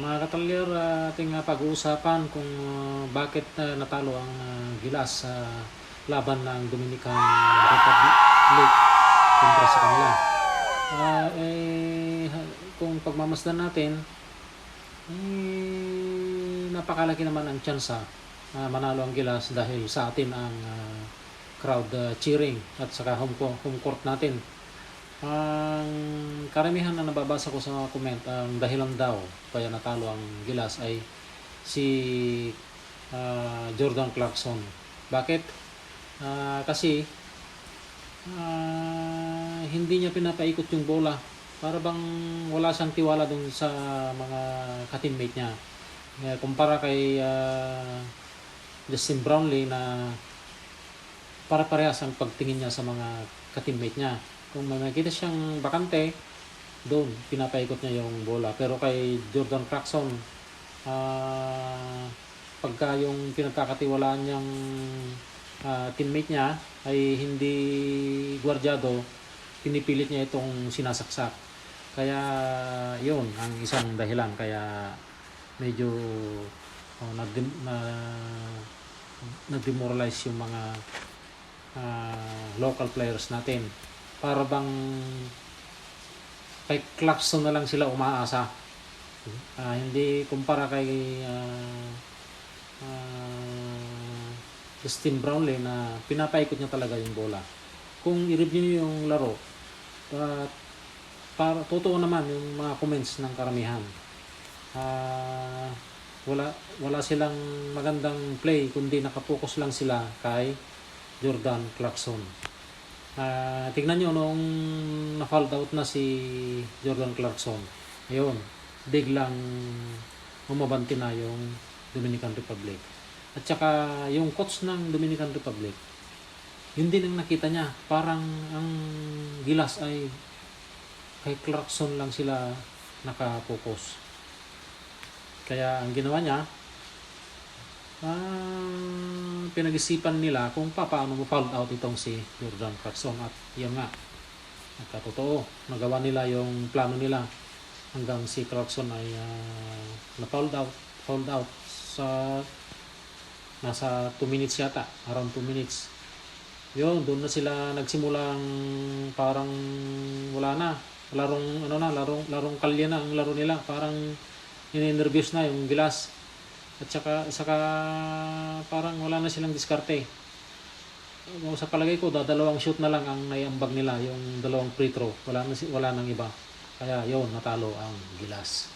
mga katalyer, uh, ating uh, pag-uusapan kung uh, bakit uh, natalo ang uh, Gilas sa laban ng Dominican Republic kontra sa kanila. Uh, eh, kung pagmamasdan natin, eh, napakalaki naman ang tsansa na manalo ang Gilas dahil sa atin ang uh, crowd uh, cheering at saka home, home court natin. Ang karamihan na nababasa ko sa mga comment, ang dahilan daw kaya natalo ang Gilas ay si ah, Jordan Clarkson. Bakit? Ah, kasi ah, hindi niya pinapaikot yung bola. Para bang wala siyang tiwala dun sa mga ka-teammate niya. Eh, kumpara kay ah, Justin Brownlee na para parehas ang pagtingin niya sa mga ka-teammate niya. Kung may nakita siyang bakante, doon pinapaikot niya yung bola. Pero kay Jordan Clarkson, ah pagka yung pinagkakatiwalaan niyang ah, teammate niya ay hindi gwardyado, pinipilit niya itong sinasaksak. Kaya yun ang isang dahilan kaya medyo oh, na, na na-demoralize yung mga ah, local players natin. Para bang kay Clarkson na lang sila umaasa. Ah, hindi kumpara kay ah, ah, Justin Brownlee na pinapaikot niya talaga yung bola. Kung i-review niyo yung laro, ah, para totoo naman yung mga comments ng karamihan. Ah, wala wala silang magandang play kundi nakapokus lang sila kay Jordan Clarkson. Ah, tignan nyo nung na-fouled out na si Jordan Clarkson. Ayun, biglang umabanti na yung Dominican Republic. At saka yung coach ng Dominican Republic, yun din ang nakita niya. Parang ang gilas ay kay Clarkson lang sila nakapokus. Kaya ang ginawa niya, ah, pinag-isipan nila kung pa, paano found out itong si Jordan Clarkson. At yun nga nagkatotoo. Nagawa nila yung plano nila hanggang si Clarkson ay ah, na fouled out fouled out sa nasa 2 minutes yata around 2 minutes. Yun doon na sila nagsimulang parang wala na. Larong ano na larong larong kalye na ang laro nila. Parang ini-nervous na yung gilas at saka, saka parang wala na silang diskarte. Sa palagay ko, dadalawang shoot na lang ang naiambag nila, yung dalawang free throw. Wala, na, wala nang iba. Kaya yun, natalo ang gilas.